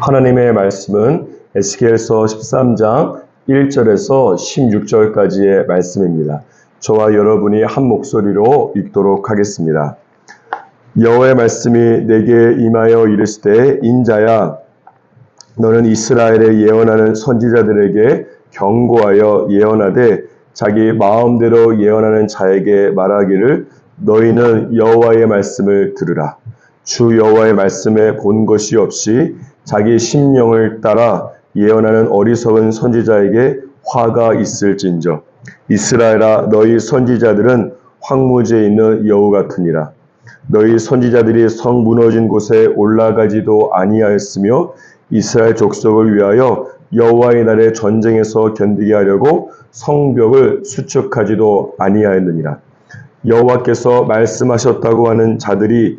하나님의 말씀은 에스겔서 13장 1절에서 16절까지의 말씀입니다. 저와 여러분이 한 목소리로 읽도록 하겠습니다. 여호와의 말씀이 내게 임하여 이르시되 인자야 너는 이스라엘에 예언하는 선지자들에게 경고하여 예언하되 자기 마음대로 예언하는 자에게 말하기를 너희는 여호와의 말씀을 들으라. 주 여호와의 말씀에 본 것이 없이 자기 심령을 따라 예언하는 어리석은 선지자에게 화가 있을진저. 이스라엘아 너희 선지자들은 황무지에 있는 여우 같으니라. 너희 선지자들이 성 무너진 곳에 올라가지도 아니하였으며 이스라엘 족속을 위하여 여호와의 날에 전쟁에서 견디게 하려고 성벽을 수축하지도 아니하였느니라. 여호와께서 말씀하셨다고 하는 자들이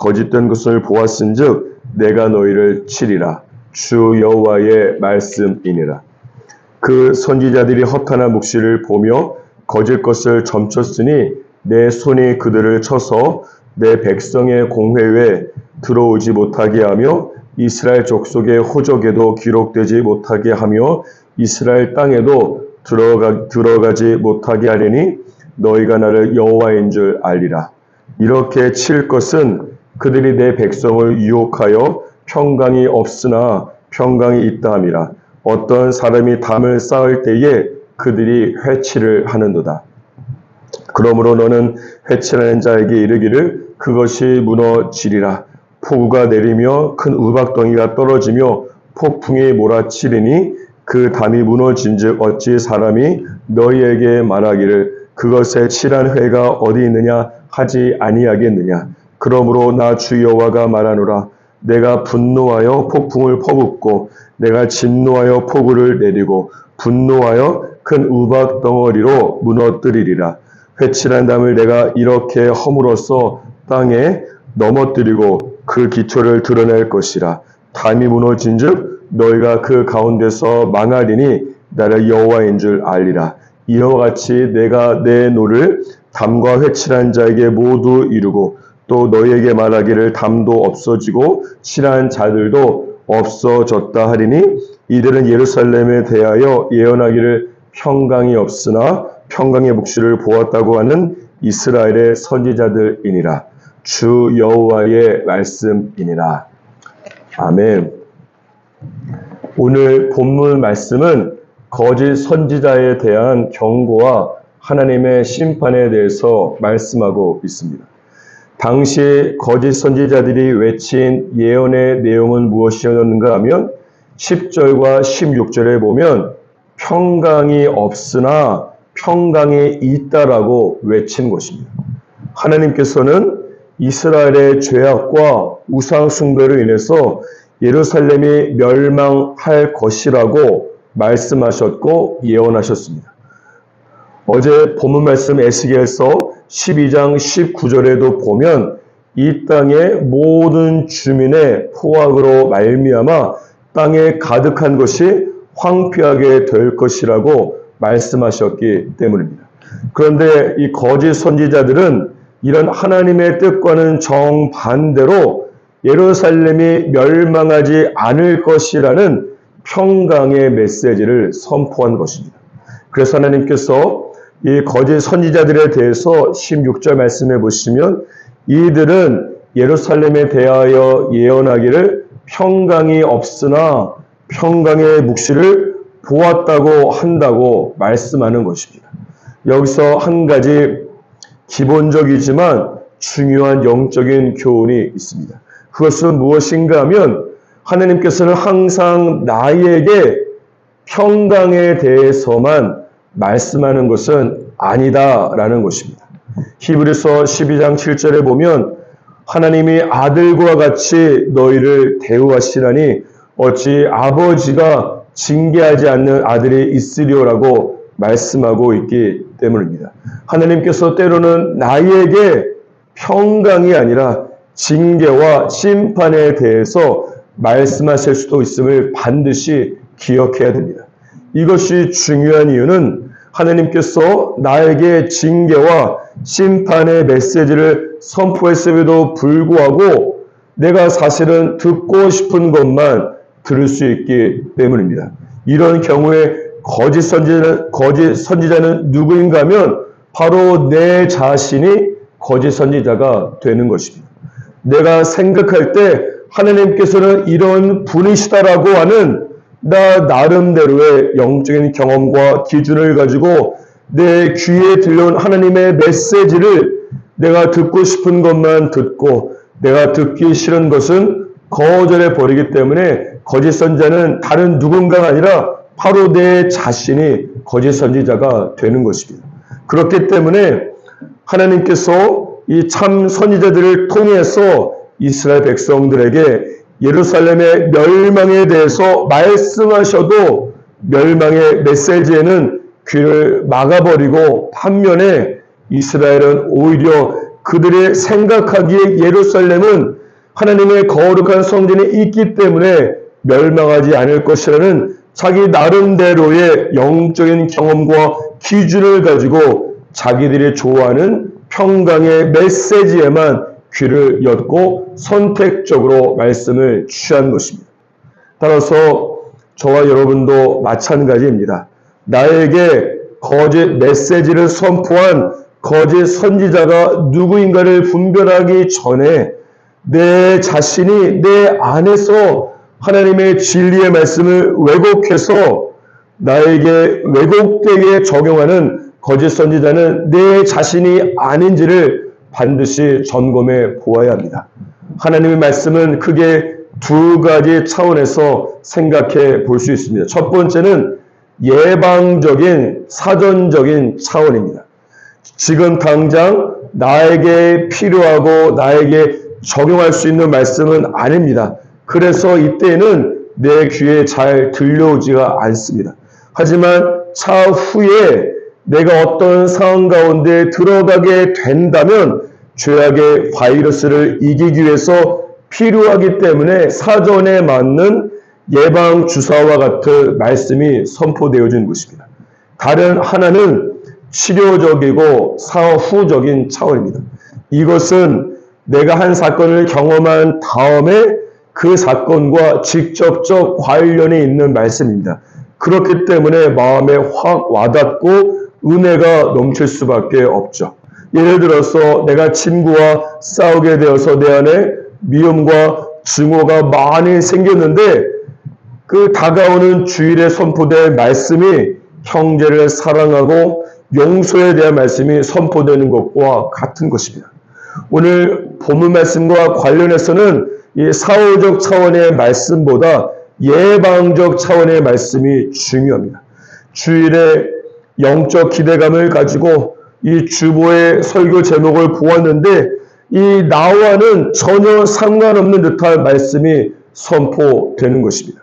거짓된 것을 보았은즉 내가 너희를 치리라 주 여호와의 말씀이니라 그 선지자들이 허탄한 묵시를 보며 거짓 것을 점쳤으니 내 손이 그들을 쳐서 내 백성의 공회에 들어오지 못하게 하며 이스라엘 족속의 호적에도 기록되지 못하게 하며 이스라엘 땅에도 들어가, 들어가지 못하게 하려니 너희가 나를 여호와인 줄 알리라. 이렇게 칠 것은 그들이 내 백성을 유혹하여 평강이 없으나 평강이 있다 함이라. 어떤 사람이 담을 쌓을 때에 그들이 회치를 하는도다. 그러므로 너는 회치하는 자에게 이르기를 그것이 무너지리라. 폭우가 내리며 큰 우박덩이가 떨어지며 폭풍이 몰아치리니 그 담이 무너진즉 어찌 사람이 너희에게 말하기를 그것에 칠한 회가 어디 있느냐 하지 아니하겠느냐 그러므로 나 주 여호와가 말하노라. 내가 분노하여 폭풍을 퍼붓고 내가 진노하여 폭우를 내리고 분노하여 큰 우박 덩어리로 무너뜨리리라. 회칠한 담을 내가 이렇게 허물어서 땅에 넘어뜨리고 그 기초를 드러낼 것이라. 담이 무너진즉 너희가 그 가운데서 망하리니 나를 여호와인 줄 알리라. 이와 같이 내가 내 노를 담과 회칠한 자에게 모두 이루고 또 너희에게 말하기를 담도 없어지고 칠한 자들도 없어졌다 하리니 이들은 예루살렘에 대하여 예언하기를 평강이 없으나 평강의 묵시를 보았다고 하는 이스라엘의 선지자들이니라 주 여호와의 말씀이니라 아멘. 오늘 본문 말씀은 거짓 선지자에 대한 경고와 하나님의 심판에 대해서 말씀하고 있습니다. 당시 거짓 선지자들이 외친 예언의 내용은 무엇이었는가 하면 10절과 16절에 보면 평강이 없으나 평강이 있다라고 외친 것입니다. 하나님께서는 이스라엘의 죄악과 우상숭배로 인해서 예루살렘이 멸망할 것이라고 말씀하셨고 예언하셨습니다. 어제 본문 말씀 에스겔서 12장 19절에도 보면 이 땅의 모든 주민의 포악으로 말미암아 땅에 가득한 것이 황폐하게 될 것이라고 말씀하셨기 때문입니다. 그런데 이 거짓 선지자들은 이런 하나님의 뜻과는 정반대로 예루살렘이 멸망하지 않을 것이라는 평강의 메시지를 선포한 것입니다. 그래서 하나님께서 이 거짓 선지자들에 대해서 16절 말씀해 보시면 이들은 예루살렘에 대하여 예언하기를 평강이 없으나 평강의 묵시를 보았다고 한다고 말씀하는 것입니다. 여기서 한 가지 기본적이지만 중요한 영적인 교훈이 있습니다. 그것은 무엇인가 하면 하나님께서는 항상 나에게 평강에 대해서만 말씀하는 것은 아니다라는 것입니다. 히브리서 12장 7절에 보면 하나님이 아들과 같이 너희를 대우하시라니 어찌 아버지가 징계하지 않는 아들이 있으리오라고 말씀하고 있기 때문입니다. 하나님께서 때로는 나에게 평강이 아니라 징계와 심판에 대해서 말씀하실 수도 있음을 반드시 기억해야 됩니다. 이것이 중요한 이유는 하나님께서 나에게 징계와 심판의 메시지를 선포했음에도 불구하고 내가 사실은 듣고 싶은 것만 들을 수 있기 때문입니다. 이런 경우에 거짓 선지자는, 거짓 선지자는 누구인가 하면 바로 내 자신이 거짓 선지자가 되는 것입니다. 내가 생각할 때 하나님께서는 이런 분이시다라고 하는 나 나름대로의 영적인 경험과 기준을 가지고 내 귀에 들려온 하나님의 메시지를 내가 듣고 싶은 것만 듣고 내가 듣기 싫은 것은 거절해 버리기 때문에 거짓 선자는 다른 누군가가 아니라 바로 내 자신이 거짓 선지자가 되는 것입니다. 그렇기 때문에 하나님께서 이 참 선지자들을 통해서 이스라엘 백성들에게 예루살렘의 멸망에 대해서 말씀하셔도 멸망의 메시지에는 귀를 막아버리고 반면에 이스라엘은 오히려 그들의 생각하기에 예루살렘은 하나님의 거룩한 성전이 있기 때문에 멸망하지 않을 것이라는 자기 나름대로의 영적인 경험과 기준을 가지고 자기들이 좋아하는 평강의 메시지에만 귀를 엿고 선택적으로 말씀을 취한 것입니다. 따라서 저와 여러분도 마찬가지입니다. 나에게 거짓 메시지를 선포한 거짓 선지자가 누구인가를 분별하기 전에 내 자신이 내 안에서 하나님의 진리의 말씀을 왜곡해서 나에게 왜곡되게 적용하는 거짓 선지자는 내 자신이 아닌지를 반드시 점검해 보아야 합니다. 하나님의 말씀은 크게 두 가지 차원에서 생각해 볼 수 있습니다. 첫 번째는 예방적인 사전적인 차원입니다. 지금 당장 나에게 필요하고 나에게 적용할 수 있는 말씀은 아닙니다. 그래서 이때는 내 귀에 잘 들려오지가 않습니다. 하지만 차후에 내가 어떤 상황 가운데 들어가게 된다면 죄악의 바이러스를 이기기 위해서 필요하기 때문에 사전에 맞는 예방 주사와 같은 말씀이 선포되어진 것입니다. 다른 하나는 치료적이고 사후적인 차원입니다. 이것은 내가 한 사건을 경험한 다음에 그 사건과 직접적 관련이 있는 말씀입니다. 그렇기 때문에 마음에 확 와닿고 은혜가 넘칠 수밖에 없죠. 예를 들어서 내가 친구와 싸우게 되어서 내 안에 미움과 증오가 많이 생겼는데 그 다가오는 주일에 선포될 말씀이 형제를 사랑하고 용서에 대한 말씀이 선포되는 것과 같은 것입니다. 오늘 본문 말씀과 관련해서는 이 사후적 차원의 말씀보다 예방적 차원의 말씀이 중요합니다. 주일에 영적 기대감을 가지고 이 주보의 설교 제목을 보았는데 이 나와는 전혀 상관없는 듯한 말씀이 선포되는 것입니다.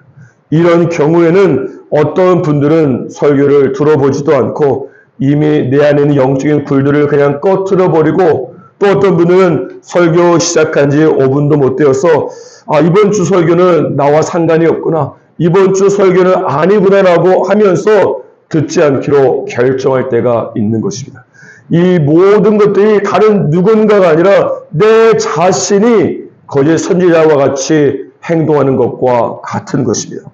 이런 경우에는 어떤 분들은 설교를 들어보지도 않고 이미 내 안에 있는 영적인 굴들을 그냥 꺼트려 버리고 또 어떤 분은 설교 시작한 지 5분도 못 되어서 아 이번 주 설교는 나와 상관이 없구나 이번 주 설교는 아니구나라고 하면서 듣지 않기로 결정할 때가 있는 것입니다. 이 모든 것들이 다른 누군가가 아니라 내 자신이 거짓 선지자와 같이 행동하는 것과 같은 것입니다.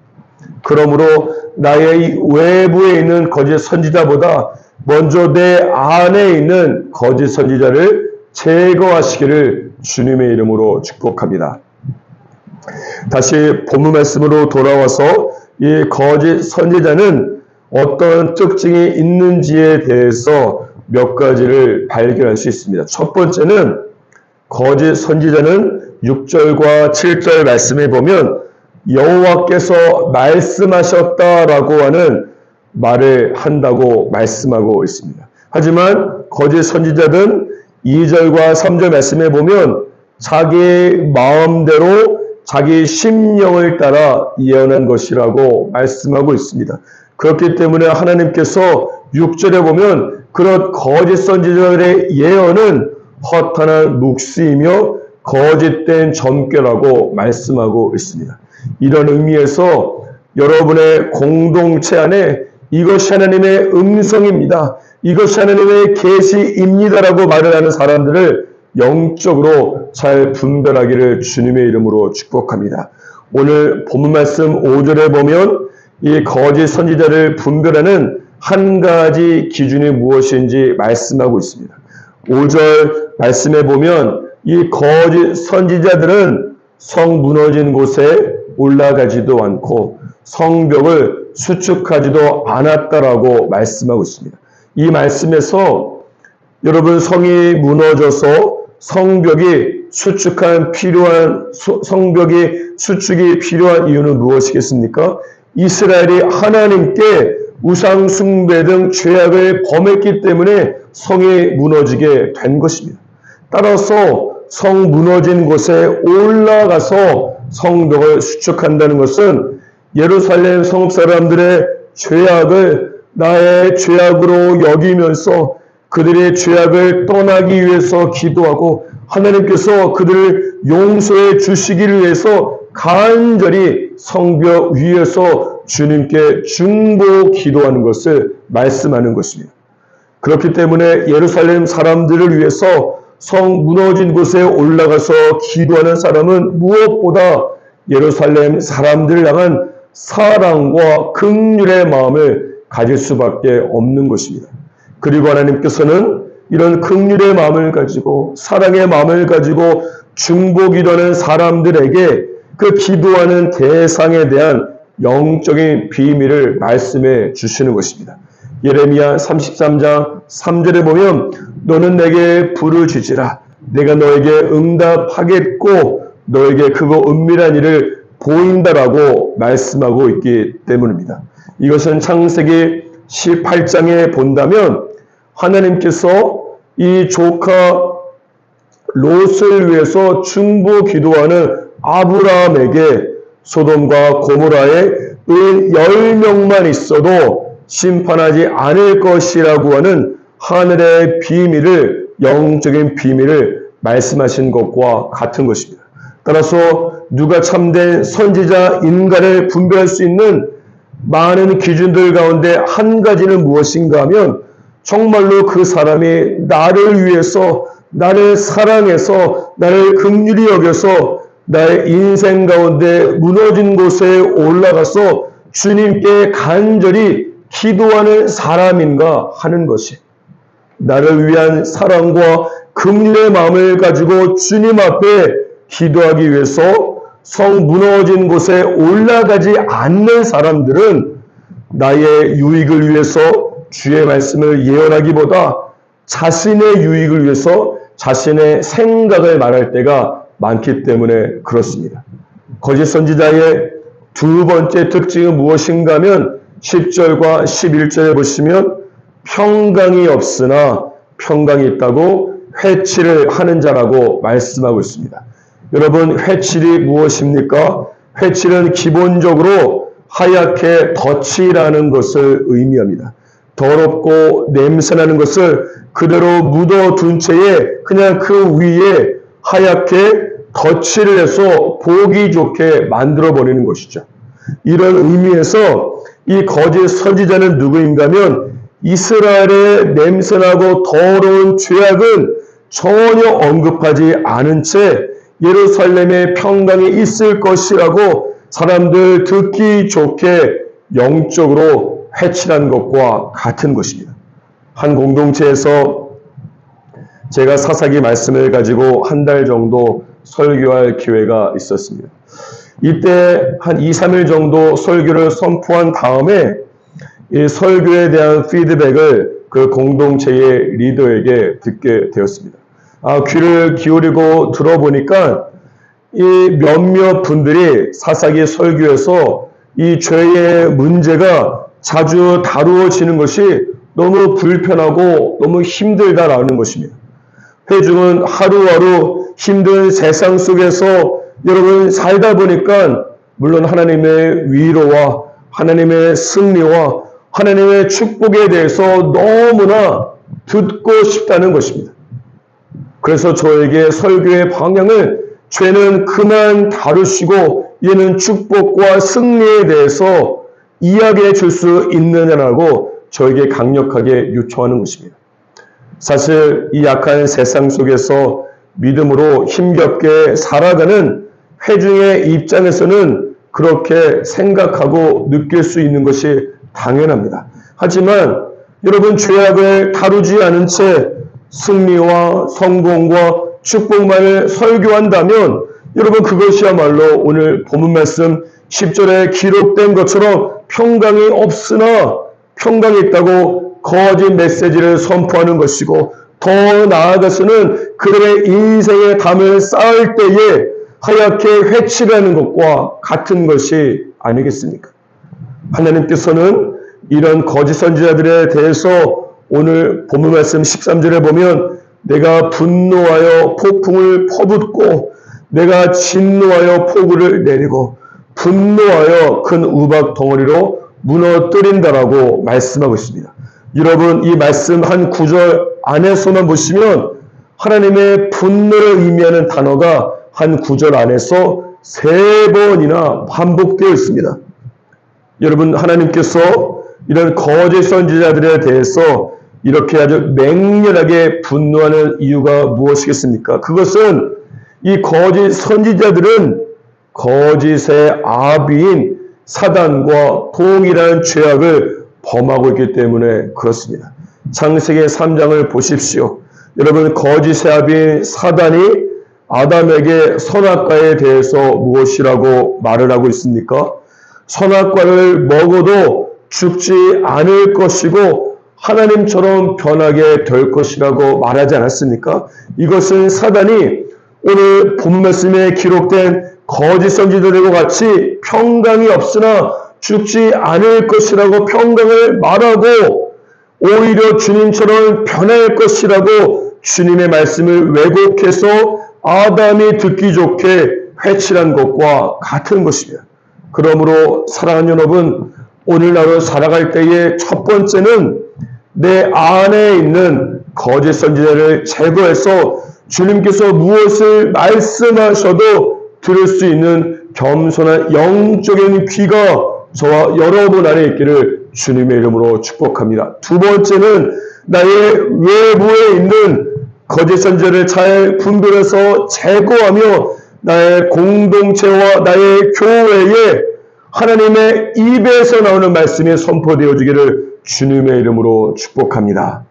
그러므로 나의 외부에 있는 거짓 선지자보다 먼저 내 안에 있는 거짓 선지자를 제거하시기를 주님의 이름으로 축복합니다. 다시 본문 말씀으로 돌아와서 이 거짓 선지자는 어떤 특징이 있는지에 대해서 몇 가지를 발견할 수 있습니다. 첫 번째는 거짓 선지자는 6절과 7절 말씀에 보면 여호와께서 말씀하셨다라고 하는 말을 한다고 말씀하고 있습니다. 하지만 거짓 선지자는 2절과 3절 말씀에 보면 자기 마음대로 자기 심령을 따라 예언한 것이라고 말씀하고 있습니다. 그렇기 때문에 하나님께서 6절에 보면 그런 거짓 선지자들의 예언은 허탄한 묵시이며 거짓된 점괘라고 말씀하고 있습니다. 이런 의미에서 여러분의 공동체 안에 이것이 하나님의 음성입니다. 이것이 하나님의 계시입니다라고 말을 하는 사람들을 영적으로 잘 분별하기를 주님의 이름으로 축복합니다. 오늘 본문 말씀 5절에 보면 이 거짓 선지자를 분별하는 한 가지 기준이 무엇인지 말씀하고 있습니다. 5절 말씀에 보면 이 거짓 선지자들은 성 무너진 곳에 올라가지도 않고 성벽을 수축하지도 않았다라고 말씀하고 있습니다. 이 말씀에서 여러분 성이 무너져서 성벽이 수축한 필요한 성벽이 수축이 필요한 이유는 무엇이겠습니까? 이스라엘이 하나님께 우상 숭배 등 죄악을 범했기 때문에 성이 무너지게 된 것입니다. 따라서 성 무너진 곳에 올라가서 성벽을 수축한다는 것은 예루살렘 성읍 사람들의 죄악을 나의 죄악으로 여기면서 그들의 죄악을 떠나기 위해서 기도하고 하나님께서 그들을 용서해 주시기를 위해서 간절히 성벽 위에서 주님께 중보 기도하는 것을 말씀하는 것입니다. 그렇기 때문에 예루살렘 사람들을 위해서 성 무너진 곳에 올라가서 기도하는 사람은 무엇보다 예루살렘 사람들을 향한 사랑과 극률의 마음을 가질 수밖에 없는 것입니다. 그리고 하나님께서는 이런 극률의 마음을 가지고 사랑의 마음을 가지고 중보 기도하는 사람들에게 그 기도하는 대상에 대한 영적인 비밀을 말씀해 주시는 것입니다. 예레미야 33장 3절에 보면 너는 내게 주지라 내가 너에게 응답하겠고 너에게 그거 은밀한 일을 보인다라고 말씀하고 있기 때문입니다. 이것은 창세기 18장에 본다면 하나님께서 이 조카 롯을 위해서 중보 기도하는 아브라함에게 소돔과 고모라에 은 10명만 있어도 심판하지 않을 것이라고 하는 하늘의 비밀을 영적인 비밀을 말씀하신 것과 같은 것입니다. 따라서 누가 참된 선지자 인간을 분별할 수 있는 많은 기준들 가운데 한 가지는 무엇인가 하면 정말로 그 사람이 나를 위해서 나를 사랑해서 나를 극률히 여겨서 나의 인생 가운데 무너진 곳에 올라가서 주님께 간절히 기도하는 사람인가 하는 것이 나를 위한 사랑과 긍휼의 마음을 가지고 주님 앞에 기도하기 위해서 성 무너진 곳에 올라가지 않는 사람들은 나의 유익을 위해서 주의 말씀을 예언하기보다 자신의 유익을 위해서 자신의 생각을 말할 때가 많기 때문에 그렇습니다. 거짓 선지자의 두 번째 특징은 무엇인가 하면 10절과 11절에 보시면 평강이 없으나 평강이 있다고 회치를 하는 자라고 말씀하고 있습니다. 여러분 회칠이 무엇입니까? 회칠은 기본적으로 하얗게 덧칠하는 것을 의미합니다. 더럽고 냄새나는 것을 그대로 묻어둔 채에 그냥 그 위에 하얗게 덧칠을 해서 보기 좋게 만들어 버리는 것이죠. 이런 의미에서 이 거짓 선지자는 누구인가 하면 이스라엘의 냄새나고 더러운 죄악은 전혀 언급하지 않은 채 예루살렘의 평강이 있을 것이라고 사람들 듣기 좋게 영적으로 회칠한 것과 같은 것입니다. 한 공동체에서 제가 사사기 말씀을 가지고 한 달 정도 설교할 기회가 있었습니다. 이때 한 2, 3일 정도 설교를 선포한 다음에 이 설교에 대한 피드백을 그 공동체의 리더에게 듣게 되었습니다. 아, 귀를 기울이고 들어보니까 이 몇몇 분들이 사사기 설교에서 이 죄의 문제가 자주 다루어지는 것이 너무 불편하고 너무 힘들다라는 것입니다. 회중은 하루하루 힘든 세상 속에서 여러분 살다 보니까 물론 하나님의 위로와 하나님의 승리와 하나님의 축복에 대해서 너무나 듣고 싶다는 것입니다. 그래서 저에게 설교의 방향을 죄는 그만 다루시고 얘는 축복과 승리에 대해서 이야기해 줄 수 있느냐라고 저에게 강력하게 요청하는 것입니다. 사실 이 약한 세상 속에서 믿음으로 힘겹게 살아가는 회중의 입장에서는 그렇게 생각하고 느낄 수 있는 것이 당연합니다. 하지만 여러분 죄악을 다루지 않은 채 승리와 성공과 축복만을 설교한다면 여러분 그것이야말로 오늘 본문 말씀 10절에 기록된 것처럼 평강이 없으나 평강이 있다고 거짓 메시지를 선포하는 것이고 더 나아가서는 그들의 인생의 담을 쌓을 때에 하얗게 회칠하는 것과 같은 것이 아니겠습니까? 하나님께서는 이런 거짓 선지자들에 대해서 오늘 본문 말씀 13절에 보면 내가 분노하여 폭풍을 퍼붓고 내가 진노하여 폭우를 내리고 분노하여 큰 우박 덩어리로 무너뜨린다라고 말씀하고 있습니다. 여러분 이 말씀 한 구절 안에서만 보시면 하나님의 분노를 의미하는 단어가 한 구절 안에서 세 번이나 반복되어 있습니다. 여러분 하나님께서 이런 거짓 선지자들에 대해서 이렇게 아주 맹렬하게 분노하는 이유가 무엇이겠습니까? 그것은 이 거짓 선지자들은 거짓의 아비인 사단과 동일한 죄악을 범하고 있기 때문에 그렇습니다. 창세기 3장을 보십시오. 여러분 거짓의 아비인 사단이 아담에게 선악과에 대해서 무엇이라고 말을 하고 있습니까? 선악과를 먹어도 죽지 않을 것이고 하나님처럼 변하게 될 것이라고 말하지 않았습니까? 이것은 사단이 오늘 본 말씀에 기록된 거짓 선지자들과 같이 평강이 없으나 죽지 않을 것이라고 평강을 말하고 오히려 주님처럼 변할 것이라고 주님의 말씀을 왜곡해서 아담이 듣기 좋게 회칠한 것과 같은 것입니다. 그러므로 사랑하는 여러분, 오늘날을 살아갈 때의 첫 번째는 내 안에 있는 거짓 선지자를 제거해서 주님께서 무엇을 말씀하셔도 들을 수 있는 겸손한 영적인 귀가 저와 여러분 안에 있기를 주님의 이름으로 축복합니다. 두 번째는 나의 외부에 있는 거짓 선지자를 잘 분별해서 제거하며 나의 공동체와 나의 교회에 하나님의 입에서 나오는 말씀이 선포되어지기를 주님의 이름으로 축복합니다.